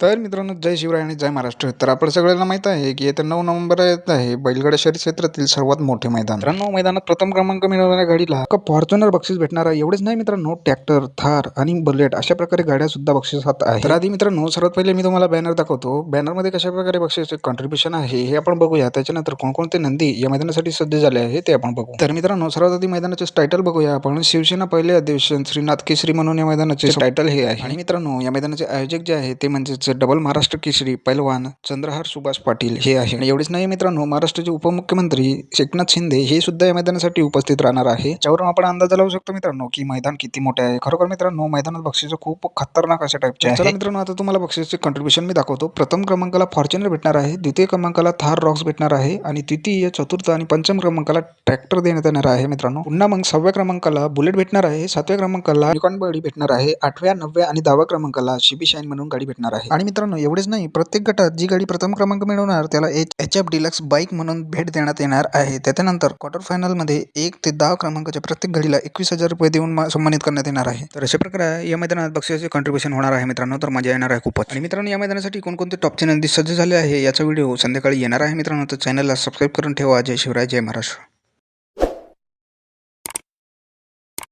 तर मित्रांनो जय शिवराय आणि जय महाराष्ट्र. तर आपण सगळ्यांना माहीत आहे की येत्या नऊ नोव्हेंबर येत आहे बैलगाडा शहरी क्षेत्रातील सर्वात मोठे मैदान. मित्रांनो मैदानात प्रथम क्रमांक मिळवणाऱ्या गाडीला फॉर्च्युनर बक्षीस भेटणार आहे. एवढेच नाही मित्रांनो ट्रॅक्टर थार आणि बुलेट अशा प्रकारे गाड्या सुद्धा बक्षिसात आहे तर आधी मित्रांनो सर्वात पहिले मी तुम्हाला बॅनर दाखवतो. बॅनरमध्ये कशा प्रकारे बक्षीस कॉन्ट्रीब्युशन आहे हे आपण बघूया. त्याच्यानंतर कोणकोणते नंदी या मैदानासाठी सज्ज झाले आहे ते आपण बघू. तर मित्रांनो सर्वात आधी मैदानाचे टायटल बघूया आपण. शिवसेना पहिले अधिवेशन श्रीनाथ केसरी म्हणून या मैदानाचे टायटल हे आहे. आणि मित्रांनो या मैदानाचे आयोजक जे आहे ते म्हणजेच डबल महाराष्ट्र केसरी पैलवान चंद्रहार सुभाष पाटील हे आहे. आणि एवढेच नाही मित्रांनो महाराष्ट्राचे उपमुख्यमंत्री एकनाथ शिंदे हे सुद्धा या मैदानासाठी उपस्थित राहणार आहे. ज्यावरून आपण अंदाज लावू शकतो मित्रांनो की मैदान किती मोठे आहे. खरोखर मित्रांनो मैदानात बक्षीस खूप खतरनाक अशा टाईपचे आहे मित्रांनो आता तुम्हाला बक्षीसचे कंट्रीब्युशन मी दाखवतो. प्रथम क्रमांकाला फॉर्च्युनर भेटणार आहे. द्वितीय क्रमांकाला थार रॉक्स भेटणार आहे. आणि तृतीय चतुर्थ आणि पंचम क्रमांकाला ट्रॅक्टर देण्यात येणार आहे मित्रांनो. पुन्हा मग सहाव्या क्रमांकाला बुलेट भेटणार आहे. सातव्या क्रमांकाला युकॉन गाडी भेटणार आहे. आठव्या नवव्या आणि दहाव्या क्रमांकाला शिबी शाईन म्हणून गाडी भेटणार आहे. आणि मित्रांनो एवढेच नाही प्रत्येक गटात जी गाडी प्रथम क्रमांक मिळवणार त्याला एच एफ डिलक्स बाईक म्हणून भेट देण्यात येणार आहे. त्याच्यानंतर क्वार्टर फायनलमध्ये एक ते दहा क्रमांकाच्या प्रत्येक गाडीला एकवीस हजार रुपये देऊन सन्मानित करण्यात येणार आहे. तर अशा प्रकारे या मैदानात बक्षिसाचे कॉन्ट्रीब्युशन होणार आहे मित्रांनो तर मजा येणार आहे खूपच. आणि मित्रांनो या मैदानासाठी कोणकोणते टॉप चॅनल सज्ज झाले आहे याचा व्हिडिओ संध्याकाळी येणार आहे मित्रांनो तर चॅनलला सबस्क्राईब करून ठेवा. जय शिवराय जय महाराष्ट्र.